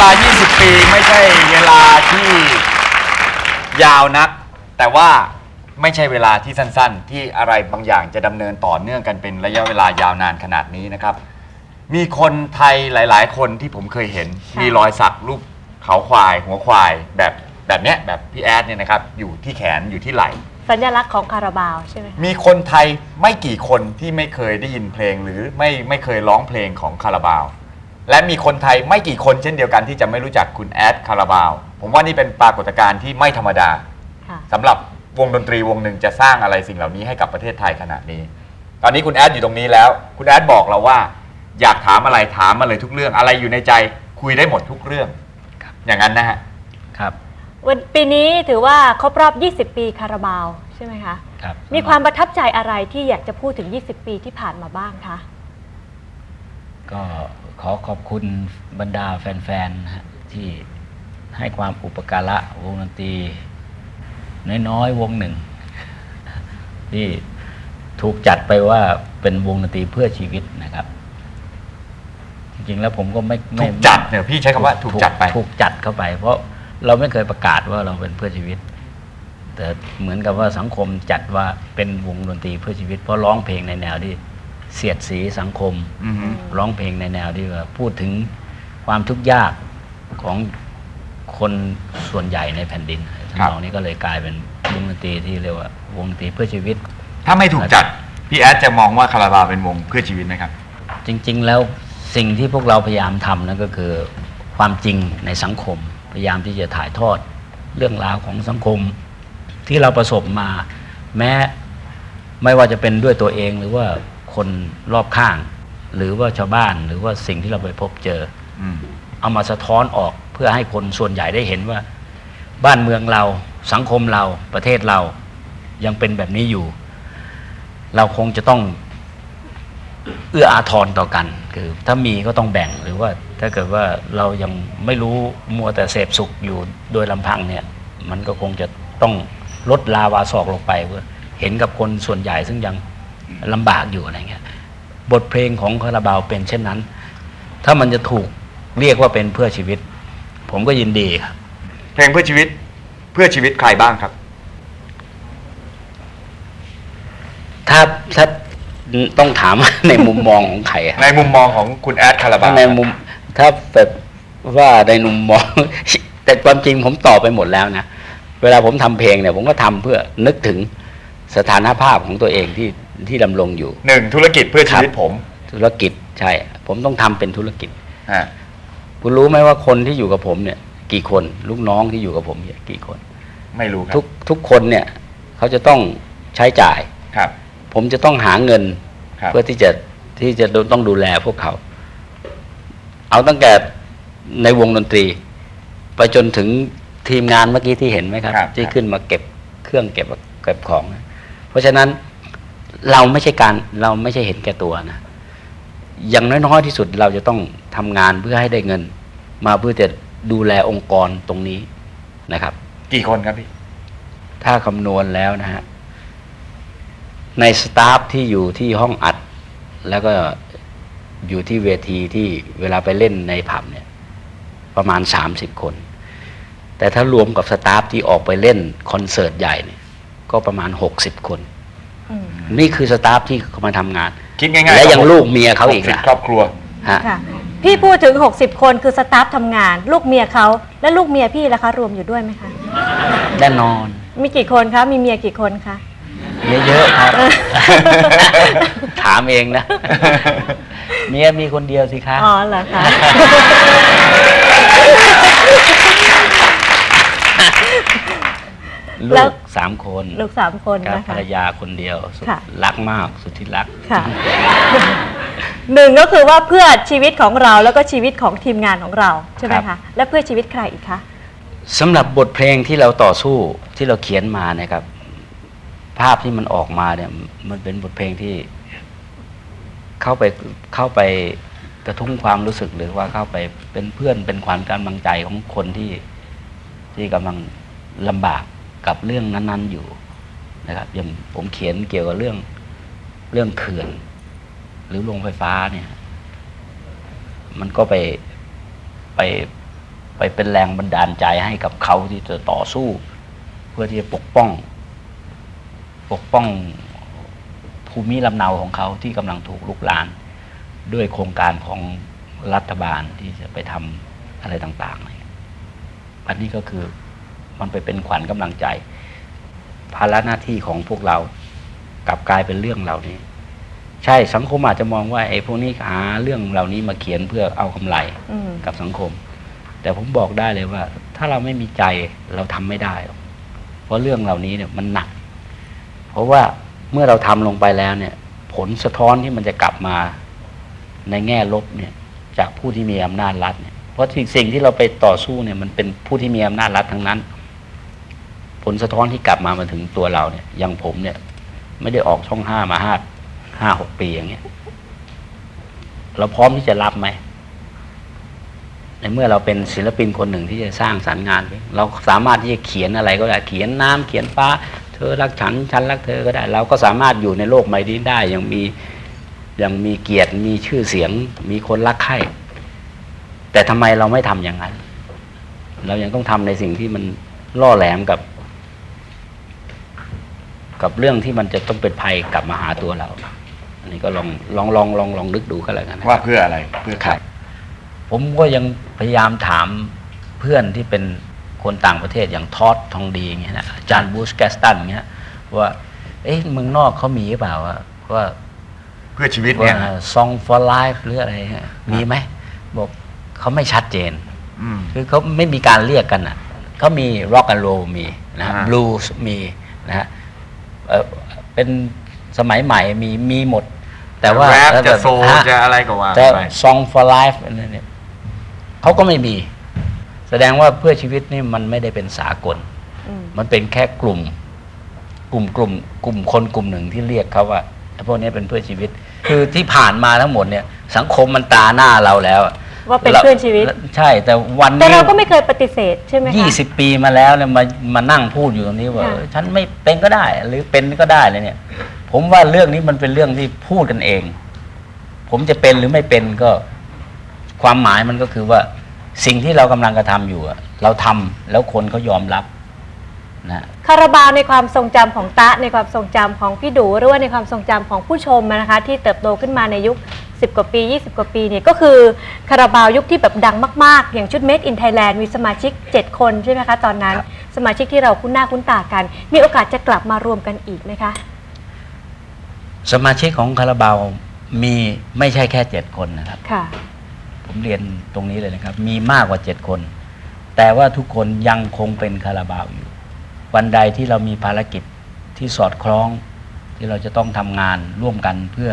ลา 20 ปีไม่ใช่เวลาที่ยาวนัก แต่ว่าไม่ใช่เวลาที่สั้นๆ ที่อะไรบางอย่างจะดำเนินต่อเนื่องกันเป็นระยะเวลายาวนานขนาดนี้นะครับ มีคนไทยหลาย ๆ คนที่ผมเคยเห็นค่ะมีรอยสักรูปเขาควาย หัวควายแบบแบบเนี้ยแบบพี่แอดเนี่ยนะครับอยู่ที่แขนอยู่ที่ไหล่ สัญลักษณ์ของคาราบาวใช่ไหมคะมีคนไทยไม่กี่คนที่ไม่เคยได้ยินเพลงหรือไม่ไม่เคยร้องเพลงของคาราบาว และมีคนไทยไม่กี่คนเช่นเดียวกันที่จะไม่รู้จักคุณแอดคาราบาว ผมว่านี่เป็นปรากฏการณ์ที่ไม่ธรรมดาค่ะ สำหรับวงดนตรีวงหนึ่งจะสร้างอะไรสิ่งเหล่านี้ให้กับประเทศไทยขนาดนี้ ตอนนี้คุณแอดอยู่ตรงนี้แล้ว คุณแอดบอกเราว่า อยากถามอะไรถามมาเลยทุกเรื่องอะไรอยู่ในใจคุยได้หมดทุกเรื่องครับอย่างนั้นนะฮะ ครับวันปีนี้ถือว่าครบรอบ 20 ปีคาราบาวใช่ไหมคะ ครับมีความประทับใจอะไรที่อยากจะพูดถึง 20 ปีที่ผ่านมาบ้างคะ ก็ขอขอบคุณบรรดาแฟนๆนะฮะที่ให้ความอุปการะวงดนตรี น้อยๆวงหนึ่ง ที่ถูกจัดไปว่าเป็นวงดนตรีเพื่อชีวิตนะครับ จริงๆแล้วผมก็ไม่ไม่ถูกจัดเนี่ยพี่ใช้คำว่าถูกจัดไป ถูกจัดเข้าไป เพราะเราไม่เคยประกาศว่าเราเป็นเพื่อชีวิต แต่เหมือนกับว่าสังคมจัดว่าเป็นวงดนตรีเพื่อชีวิต เพราะร้องเพลงในแนวที่ เสียดสีสังคม อือฮึร้องเพลงในแนวที่ว่าพูดถึงความทุกข์ยากของคนส่วนใหญ่ในแผ่นดินทำนองนี้ก็เลยกลายเป็นวงดนตรีที่เรียกว่าวงดนตรีเพื่อชีวิต ถ้าไม่ถูกจัด พี่แอดจะมองว่าคาราบาวเป็นวงเพื่อชีวิตไหมครับ จริง ๆ แล้วสิ่งที่พวกเราพยายามทำนั่นก็คือความจริงในสังคม พยายามที่จะถ่ายทอดเรื่องราวของสังคม ที่เราประสบมา แม้ไม่ว่าจะเป็นด้วยตัวเองหรือว่า คนรอบข้าง หรือว่าชาวบ้านหรือว่าสิ่งที่เราไปพบเจออืมเอามาสะท้อนออกเพื่อให้คนส่วนใหญ่ได้เห็นว่า บ้านเมืองเราสังคมเราประเทศเรายังเป็นแบบนี้อยู่ เราคงจะต้องเอื้ออาทรต่อกัน คือ ถ้ามีก็ต้องแบ่งหรือว่า ถ้าเกิดว่าเรายังไม่รู้มัวแต่เสพสุขอยู่โดยลำพังเนี่ย มันก็คงจะต้องลดลาวาศอกลงไปเพื่อเห็นกับคนส่วนใหญ่ซึ่งยัง ลำบากอยู่อะไรเงี้ยบทเพลงของคาราบาวเป็นเช่นนั้น ถ้ามันจะถูกเรียกว่าเป็นเพื่อชีวิต ผมก็ยินดีครับเพลงเพื่อชีวิตเพื่อชีวิตใครบ้างครับ ถ้าถ้าต้องถาม ในมุมมองของใครอะในมุมมองของคุณแอดคาราบาถ้าวในมุม ถ้าแบบว่าในมุมมอง แต่ความจริงผมตอบไปหมดแล้วนะเวลาผมทำเพลงเนี่ย ผมก็ทำเพื่อนึกถึงสถานภาพของตัวเองที่ ที่ดำรงอยู่ หนึ่งธุรกิจเพื่อชีวิตครับผมธุรกิจใช่ ผมต้องทำเป็นธุรกิจฮะคุณรู้ไหมว่าคนที่อยู่กับผมเนี่ย กี่คนลูกน้องที่อยู่กับผมเนี่ยกี่คน ไม่รู้ครัทุกทุกคนเนี่ยเขาจะต้องใช้จ่าย ครับ ผมจะต้องหาเงิน ครับ เพื่อที่จะที่จะต้องดูแลพวกเขา เอาตั้งแต่ในวงดนตรี ไปจนถึงทีมงานเมื่อกี้ที่เห็นไหมครับ ครับที่ครับ ขึ้นมาเก็บเครื่องเก็บเก็บของเพราะฉะนั้น เราไม่ใช่การเราไม่ใช่เห็นแก่ตัวนะอย่างน้อยๆที่สุดเราจะต้องทำงานเพื่อให้ได้เงิน มาเพื่อจะดูแลองค์กรตรงนี้นะครับ กี่คนครับพี่ถ้าคำนวณแล้วนะฮะในสตาฟที่อยู่ที่ห้องอัด แล้วก็อยู่ที่เวทีที่เวลาไปเล่นในผับเนี่ย ประมาณ30คน แต่ถ้ารวมกับสตาฟที่ออกไปเล่นคอนเสิร์ตใหญ่เนี่ยก็ประมาณ60คนอืมนี่ คือสตาฟที่เขามาทำงาน คิดง่ายๆและยังก็ลูกเมียเขาอีกหสิบนะครอบครัวฮะ ค่ะพี่พูดถึง 60 คนคือสตาฟทำงาน ลูกเมียเขาและลูกเมียพี่ล่ะคะ รวมอยู่ด้วยไหมคะ แน่นอน มีกี่คนคะ มีเมียกี่คนคะ เยอะๆครับ ถามเองนะ เมียมีคนเดียวสิคะ อ๋อเหรอคะ ลูแล้วกสามคนลูกสามคนกับนะภรคะรยาคนเดียวสุดค่ะ รักมากสุดที่รัก ค่ะหนึ่งก็คือว่าเพื่อชีวิตของเราแล้วก็ชีวิตของทีมงานของเราใช่ไหมครัคะบ และเพื่อชีวิตใครอีกคะ สำหรับบทเพลงที่เราต่อสู้ที่เราเขียนมาเนะครับ ภาพที่มันออกมาเนี่ย มันเป็นบทเพลงที่ เข้าไปเข้าไปกระทุ้งความรู้สึกหรือว่าเข้าไปเป็นเพื่อนเป็นขวัญกำลังใจของคนที่ที่กำลังลำบาก กับเรื่องนั้น ๆอยู่นะครับอย่างผมเขียนเกี่ยวกับเรื่องเรื่องเขื่อน หรือโรงไฟฟ้าเนี่ย มันก็ไปไปไปเป็นแรงบันดาลใจให้กับเขาที่จะต่อสู้ เพื่อที่จะปกป้อง ปกป้องภูมิลำเนาของเขาที่กำลังถูกลุกลาน ด้วยโครงการของรัฐบาลที่จะไปทำอะไรต่างๆนี่อันนี้ก็คือ มันไปเป็นขวัญกำลังใจ ภาระหน้าที่ของพวกเรากลับกลายเป็นเรื่องเหล่านี้ ใช่สังคมอาจจะมองว่าไอ้พวกนี้หาเรื่องเหล่านี้มาเขียนเพื่อเอากำไรอืมกับสังคม แต่ผมบอกได้เลยว่า ถ้าเราไม่มีใจเราทำไม่ได้หรอกเพราะเรื่องเหล่านี้เนี่ยมันหนัก เพราะว่าเมื่อเราทำลงไปแล้วเนี่ย ผลสะท้อนที่มันจะกลับมาในแง่ลบเนี่ย จากผู้ที่มีอำนาจรัฐเนี่ยเพราะสิ่งที่เราไปต่อสู้เนี่ยมันเป็นผู้ที่มีอำนาจรัฐทั้งนั้น ผลสะท้อนที่กลับมามาถึงตัวเราเนี่ยอย่างผมเนี่ย ไม่ได้ออกช่องห้ามาห้าห้าหกปีอย่างเงี้ย เราพร้อมที่จะรับไหมในเมื่อเราเป็นศิลปินคนหนึ่งที่จะสร้างสรรค์งาน เราสามารถที่จะเขียนอะไรก็ได้เขียนน้ำเขียนฟ้า เธอรักฉันฉันรักเธอก็ได้ เราก็สามารถอยู่ในโลกใบนี้ได้ยังมียังมีเกียรติมีชื่อเสียง มีคนรักใคร่แต่ทำไมเราไม่ทำอย่างนั้น เรายังต้องทำในสิ่งที่มันล่อแหลมกับ กับเรื่องที่มันจะต้องเป็นภัยกลับมาหาตัวเรา อันนี้ก็ลองลองลองลองลองนึกดูก็แล้วกันนะครับว่าเพื่ออะไรเพื่อใครผมก็ยังพยายามถามเพื่อนที่เป็นคนต่างประเทศอย่างทอดทองดีอย่างเงี้ยนะอาจารย์บูชแกสตันอย่างเงี้ยว่า เอ๊ะเมืองนอกเขามีหรือเปล่าว่าว่าเพื่อชีวิตเนี่ยว่า song for life หรืออะไรเงี้ยมีไหมบอกเขาไม่ชัดเจน อืม คือเขาไม่มีการเรียกกันอะเขามี rock and roll มีนะฮะอ่า blues มีนะฮะ เอ่อเป็นสมัยใหม่มีมีหมด แต่ว่าแรปแล้วจะแบบโซลฮะจะอะไรก็ว่าแต่ ไป song for life อันนั้นเนี่ยเขาก็ไม่มี แสดงว่าเพื่อชีวิตนี่มันไม่ได้เป็นสากล อืมมันเป็นแค่กลุ่ม กลุ่มกลุ่ม กลุ่มคนกลุ่มหนึ่งที่เรียกเขาว่าไอ้พวกนี้เป็นเพื่อชีวิต คือที่ผ่านมาทั้งหมดเนี่ย สังคมมันตาหน้าเราแล้ว ว่าเป็นเพื่อนชีวิต ใช่แต่วันแต่นี้เราก็ไม่เคยปฏิเสธใช่ไหมคะยี่สิบปีมาแล้วเนี่ยมามานั่งพูดอยู่ตรงนี้ว่าค่ะเออฉันไม่เป็นก็ได้ หรือเป็นก็ได้เลยเนี่ย ผมว่าเรื่องนี้มันเป็นเรื่องที่พูดกันเอง ผมจะเป็นหรือไม่เป็นก็ ความหมายมันก็คือว่า สิ่งที่เรากำลังกระทำอยู่อะเราทำแล้วคนเขายอมรับนะคาราบาวในความทรงจำของตะในความทรงจำของพี่ดูหรือว่าในความทรงจำของผู้ชมนะคะ ที่เติบโตขึ้นมาในยุค 10 กว่าปี 20 กว่าปีเนี่ยก็คือคาราบาวยุคที่แบบดังมาก ๆ อย่างชุด Made in Thailand มีสมาชิก 7 คนใช่ไหมคะตอนนั้น สมาชิกที่เราคุ้นหน้าคุ้นตากัน มีโอกาสจะกลับมารวมกันอีกไหมคะสมาชิกของคาราบาวมีไม่ใช่แค่เจ็ดคนนะครับ ค่ะ ผมเรียนตรงนี้เลยนะครับ มีมากกว่าเจ็ดคน แต่ว่าทุกคนยังคงเป็นคาราบาวอยู่ วันใดที่เรามีภารกิจที่สอดคล้องที่เราจะต้องทำงานร่วมกันเพื่อ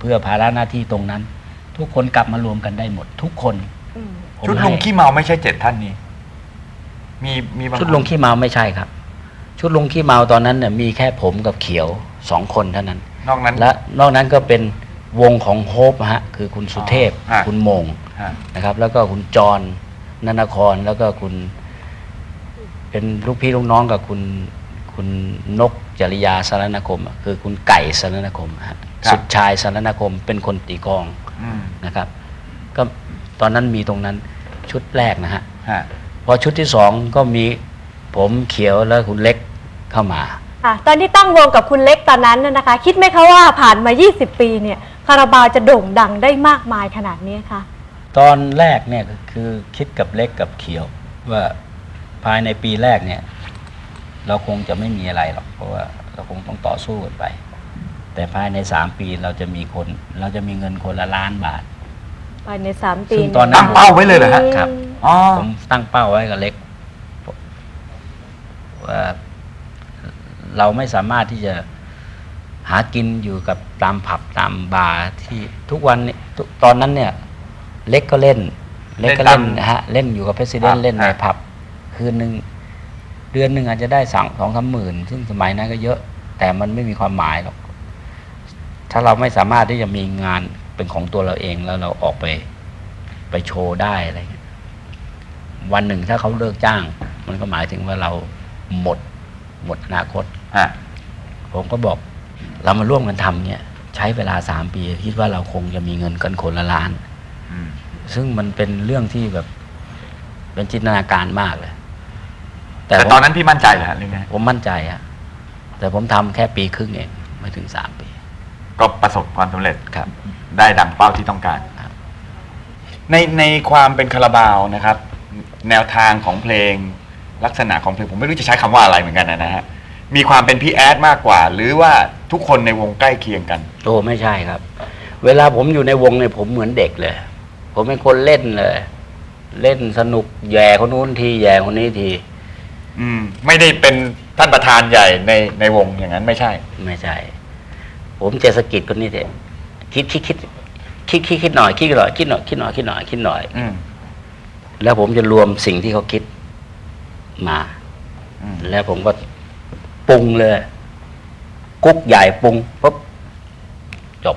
เพื่อภาระหน้าที่ตรงนั้น ทุกคนกลับมารวมกันได้หมด ทุกคนอืมผมชุดให้ลุงขี้เมาไม่ใช่เจ็ดท่านนี้ มีมีบางชุดลงขี้เมาไม่ใช่ครับ ชุดลงขี้เมาตอนนั้นเนี่ยมีแค่ผมกับเขียวสองคนเท่านั้น นอกนั้น และนอกนั้นก็เป็นวงของโฮปฮะคือคุณสุเทพอ่าคุณโมงฮะนะครับ แล้วก็คุณจรนนครแล้วก็คุณ เป็นลูกพี่ลูกน้องกับคุณ คุณนกจริยาสารนคมอะคือคุณไก่สารนคมฮะสุดชายสารนคมเป็นคนตีกลองอืม นะครับ ก็ตอนนั้นมีตรงนั้นชุดแรกนะฮะ ฮะ พอชุดที่สองก็มีผมเขียวแล้วคุณเล็กเข้ามา ค่ะตอนที่ตั้งวงกับคุณเล็กตอนนั้นน่ะนะคะ คิดไหมคะว่าผ่านมา 20 ปีเนี่ยคาราบาวจะโด่งดังได้มากมายขนาดนี้คะตอนแรกเนี่ยก็คือคิดกับเล็กกับเขียว ว่าภายในปีแรกเนี่ย เราคงจะไม่มีอะไรหรอก เพราะว่าเราคงต้องต่อสู้กันไป แต่ภายในสามปีเราจะมีคน เราจะมีเงินคนละล้านบาท ภายใน3ปีซึ่งตอนนั้นตั้งเป้าไว้เลยเหรอฮะครับ อ๋อผมตั้งเป้าไว้กับเล็กว่าเราไม่สามารถที่จะหากินอยู่กับตามผับตามบาร์ที่ทุกวันนี้ทุกตอนนั้นเนี่ย เล็กก็เล่น เล็กก็เล่นเล่นตามนะฮะเล่นอยู่กับเพรสิดเนอ่าเล่นในอ่าผับ คืนหนึ่ง เดือนหนึ่งอาจจะได้สองสองสามหมื่นซึ่งสมัยนั้นก็เยอะ แต่มันไม่มีความหมายหรอก ถ้าเราไม่สามารถที่จะมีงานเป็นของตัวเราเองแล้วเราออกไปไปโชว์ได้อะไรเงี้ยวันหนึ่งถ้าเขาเลิกจ้าง มันก็หมายถึงว่าเราหมดหมดอนาคตฮะผมก็บอก เรามาร่วมกันทำเนี่ย ใช้เวลาสามปีคิดว่าเราคงจะมีเงินกันคนละล้านอืมซึ่งมันเป็นเรื่องที่แบบ เป็นจินตนาการมากเลย แต่ผมตอนนั้นพี่มั่นใจเหรอฮะหรือไงผมมั่นใจฮะแต่ผมทำแค่ปีครึ่งเองไม่ถึงสามปีก็ประสบความสำเร็จครับ ได้ดังเป้าที่ต้องการ ครับ ในในความเป็นคาราบาวนะครับ แนวทางของเพลงลักษณะของเพลงผมไม่รู้จะใช้คำว่าอะไรเหมือนกันนะฮะมีความเป็นพี่แอดมากกว่า หรือว่าทุกคนในวงใกล้เคียงกัน โอ้ไม่ใช่ครับ เวลาผมอยู่ในวงเนี่ยผมเหมือนเด็กเลย ผมเป็นคนเล่นเลย เล่นสนุกแย่คนนู้นทีแย่คนนี้ที อืม ไม่ได้เป็นท่านประธานใหญ่ในในวงอย่างนั้นไม่ใช่ ไม่ใช่ ผมจะสะกิดคนนี้เถอะคิดคิดคิดคิดคิดคิดหน่อยคิดหน่อยคิดหน่อยคิดหน่อยคิดหน่อยคิดหน่อย อืม แล้วผมจะรวมสิ่งที่เขาคิดมา อืม แล้วผมก็ปรุงเลย กุ๊กใหญ่ปรุงปุ๊บจบ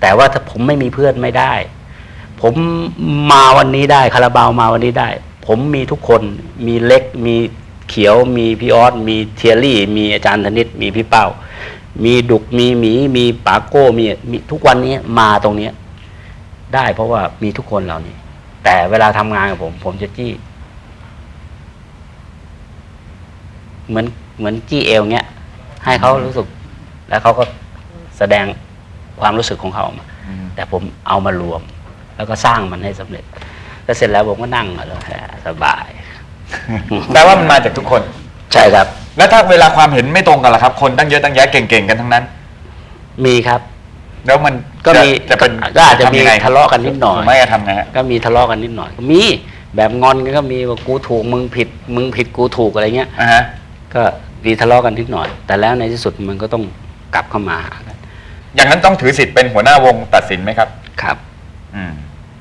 แต่ว่าถ้าผมไม่มีเพื่อนไม่ได้ ผมมาวันนี้ได้คาราบาวมาวันนี้ได้ ผมมีทุกคนมีเล็ก มีเขียว มีพี่ออสมีเทียรี่ มีอาจารย์ธนิตมีพี่เป้า มีดุกมีหมี มีปาโก้มีมีทุกวันนี้มาตรงเนี้ยได้เพราะว่ามีทุกคนเหล่านี้ แต่เวลาทำงานกับผม ผมจะจี้ เหมือนเหมือนจี้เอวเงี้ย ให้เขารู้สึก แล้วเขาก็แสดงความรู้สึกของเขาออกมาอืมแต่ผมเอามารวม แล้วก็สร้างมันให้สำเร็จ แล้วเสร็จแล้วผมก็นั่งแล้วแหมสบาย แปลว่ามันมาจากทุกคน ใช่ครับ แล้วถ้าเวลาความเห็นไม่ตรงกันล่ะครับ คนตั้งเยอะตั้งแยะเก่งๆกันทั้งนั้น มีครับ แล้วมันก็มีจะเป็นก็อาจจะมีทำยังไงทะเลาะกันนิดหน่อยผมไม่จะทำไงฮะก็มีทะเลาะกันนิดหน่อยก็มีแบบงอนกันก็มีว่ากูถูกมึงผิด มึงผิดกูถูกอะไรเงี้ยอ่าฮะก็มีทะเลาะกันนิดหน่อย แต่แล้วในที่สุดมันก็ต้องกลับเข้ามาหากันอย่างนั้นต้องถือสิทธิ์เป็นหัวหน้าวงตัดสินไหมครับ ครับ อืม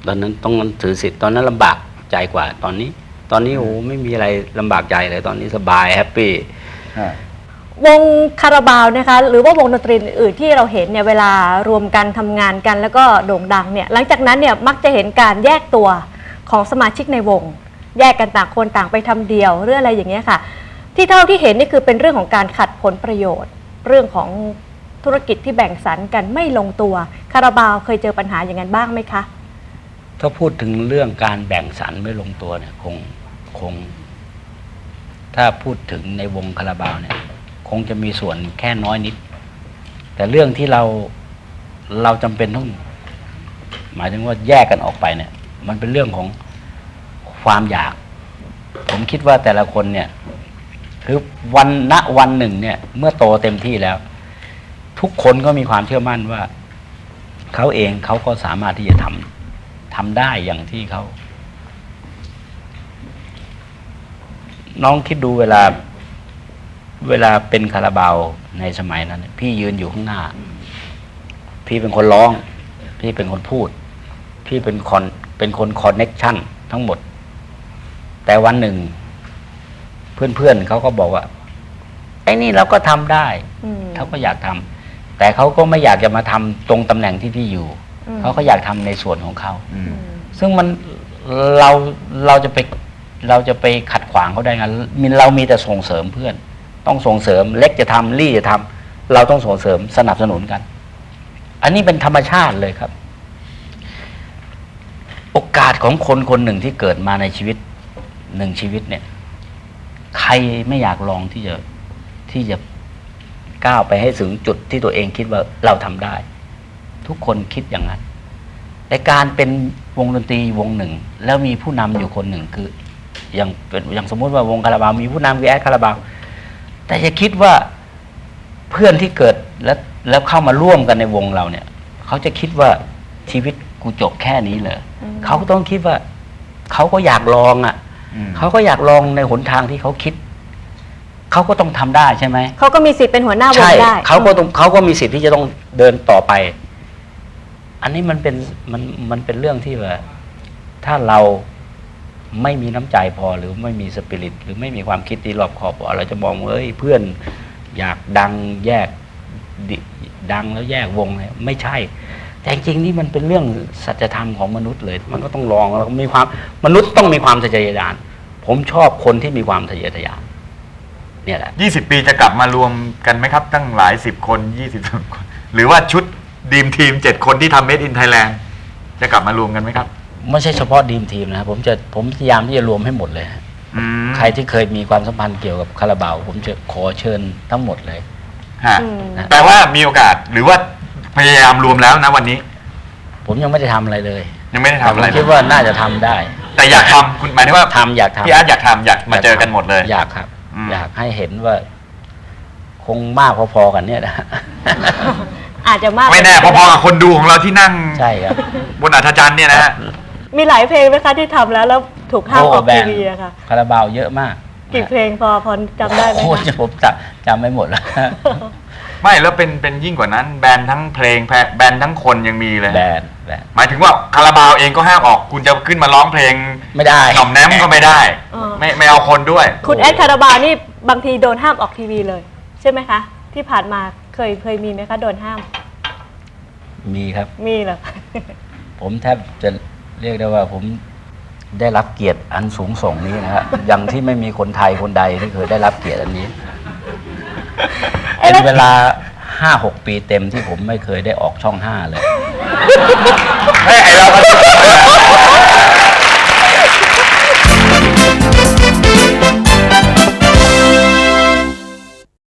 ตอนนั้นต้องถือสิทธิ์ตอนนั้นลำบากใจกว่า ตอนนี้ ตอนนี้โอ้ไม่มีอะไรลำบากใจเลยตอนนี้สบายแฮปปี้วงคาราบาวนะคะหรือว่าวงดนตรีอื่นๆที่เราเห็นเนี่ยเวลารวมกันทำงานกัน แล้วก็โด่งดังเนี่ยหลังจากนั้นเนี่ยมักจะเห็นการแยกตัวของสมาชิกในวง แยกกันต่างคนต่างไปทำเดียวเรื่องอะไรอย่างเงี้ยค่ะ ที่เท่าที่เห็นนี่คือเป็นเรื่องของการขัดผลประโยชน์ เรื่องของธุรกิจที่แบ่งสรรกันไม่ลงตัวคาราบาวเคยเจอปัญหาอย่างนั้นบ้างไหมคะ ถ้าพูดถึงเรื่องการแบ่งสรรไม่ลงตัวเนี่ย คงคง ถ้าพูดถึงในวงคาราบาวเนี่ย คงจะมีส่วนแค่น้อยนิด แต่เรื่องที่เราเราจำเป็นต้องหมายถึงว่าแยกกันออกไปเนี่ย มันเป็นเรื่องของความอยาก ผมคิดว่าแต่ละคนเนี่ย คือวันณวันหนึ่งเนี่ย เมื่อโตเต็มที่แล้ว ทุกคนก็มีความเชื่อมั่นว่า เขาเองเขาก็สามารถที่จะทำ ทำได้อย่างที่เขา น้องคิดดูเวลา เวลาเป็นคาราบาวในสมัยนั้นเนี่ยพี่ยืนอยู่ข้างหน้า พี่เป็นคนร้อง พี่เป็นคนพูด พี่เป็นคอนเป็นคนคอนเน็กชันทั้งหมด แต่วันหนึ่ง เพื่อนๆเขาก็บอกว่าไอ้นี่เราก็ทำได้อืมเขาก็อยากทำแต่เขาก็ไม่อยากจะมาทำตรงตำแหน่งที่พี่อยู่อืม เขาก็อยากทำในส่วนของเขาอืมซึ่งมันเราเราจะไปเราจะไปขัดขวางเขาได้ไงมีเรามีแต่ส่งเสริมเพื่อน ต้องส่งเสริมเล็กจะทำลี่จะทำเราต้องส่งเสริมสนับสนุนกัน อันนี้เป็นธรรมชาติเลยครับ โอกาสของคนคนหนึ่งที่เกิดมาในชีวิตหนึ่งชีวิตเนี่ย ใครไม่อยากลองที่จะที่จะก้าวไปให้ถึงจุดที่ตัวเองคิดว่าเราทำได้ ทุกคนคิดอย่างนั้น แต่การเป็นวงดนตรีวงหนึ่ง แล้วมีผู้นำอยู่คนหนึ่งคือ อย่างเป็นอย่างสมมุติว่าวงคาราบาวมีผู้นำคือแอดคาราบาวแต่จะคิดว่าเพื่อนที่เกิดแล้วแล้วเข้ามาร่วมกันในวงเราเนี่ย เขาจะคิดว่าชีวิตกูจบแค่นี้เลยอืมเขาก็ต้องคิดว่า เขาก็อยากลองอะอืมเขาก็อยากลองในหนทางที่เขาคิด เขาก็ต้องทำได้ใช่ไหมเขาก็มีสิทธิ์เป็นหัวหน้าวงใช่ได้เขาก็ต้องเขาก็มีสิทธิ์ที่จะต้องเดินต่อไป อันนี้มันเป็นมันมันเป็นเรื่องที่ว่าถ้าเราไม่มีน้ำใจพอหรือไม่มีสปิริต หรือไม่มีความคิดที่รอบคอบพอเราจะมองเอ้ยเพื่อนอยากดังแยกด,ดังแล้วแยกวงเนี่ยไม่ใช่ แต่จริงๆนี่มันเป็นเรื่องสัจธรรมของมนุษย์เลย มันก็ต้องลองแล้วมีความมนุษย์ต้องมีความทะเยอทะยาน ผมชอบคนที่มีความทะเยอทะยาน เนี่ยแหละยี่สิบปีจะกลับมารวมกันไหมครับ ตั้งหลายสิบคนยี่สิบคน หรือว่าชุด ดีมทีมเจ็ดคนที่ทำเมดอินไทยแลนด์จะกลับมารวมกันไหมครับ ไม่ใช่เฉพาะดีมทีมนะครับผมจะผมพยายามที่จะรวมให้หมดเลยฮะอืมใครที่เคยมีความสัมพันธ์เกี่ยวกับคาราบาวผมจะขอเชิญทั้งหมดเลย ฮะอืม แปลว่ามีโอกาสหรือว่าพยายามรวมแล้วนะวันนี้ ผมยังไม่ได้ทำอะไรเลยยังไม่ได้แต่ทำผอะไรมคิดว่าน่าจะทำได้แต่อยากทำคุณหมายถึงว่าทำอยากทำพี่อาร์ตอยากทำอยากมาเจอกันหมดเลย อยากครับ อืม อยากให้เห็นว่า คงมากพอๆกันเนี่ยนะ อาจจะมากไม่แน่พอๆกับคนดูของเราที่นั่งใช่ครับ บนอัธจันทร์เนี่ยนะฮะมีหลายเพลงไหมคะที่ทำแล้วแล้วถูกห้ามออกแบทีนวีอะค่ะคาราบาวเยอะมากกี่เพลงพอพอจำได้ไหมโอ้โหคะ ผมจำจำไม่หมดแล้ว ไม่แล้วเป็นเป็นยิ่งกว่านั้น แบรนด์ทั้งเพลงแพแบรนด์ทั้งคนยังมีเลย แบนแบนหมายถึงว่าคาราบาวเองก็ห้ามออก คุณจะขึ้นมาร้องเพลงไม่ได้ หน่อมแนมก็ไม่ได้ไม่ไม่เอาคนด้วย คุณแอดคาราบาวนี่บางทีโดนห้ามออกทีวีเลย ใช่ไหมคะ ที่ผ่านมาเคยเคยมีไหมคะโดนห้าม มีครับ มีเหรอ ผมแทบจะเรียกได้ว่าผมได้รับเกียรติอันสูงส่งนี้นะฮะอย่างที่ไม่มีคนไทยคนใดที่เคยได้รับเกียรติอันนี้เอ๊ะเป็นแล้วเวลาห้าหกปีเต็มที่ผมไม่เคยได้ออกช่องห้าเลย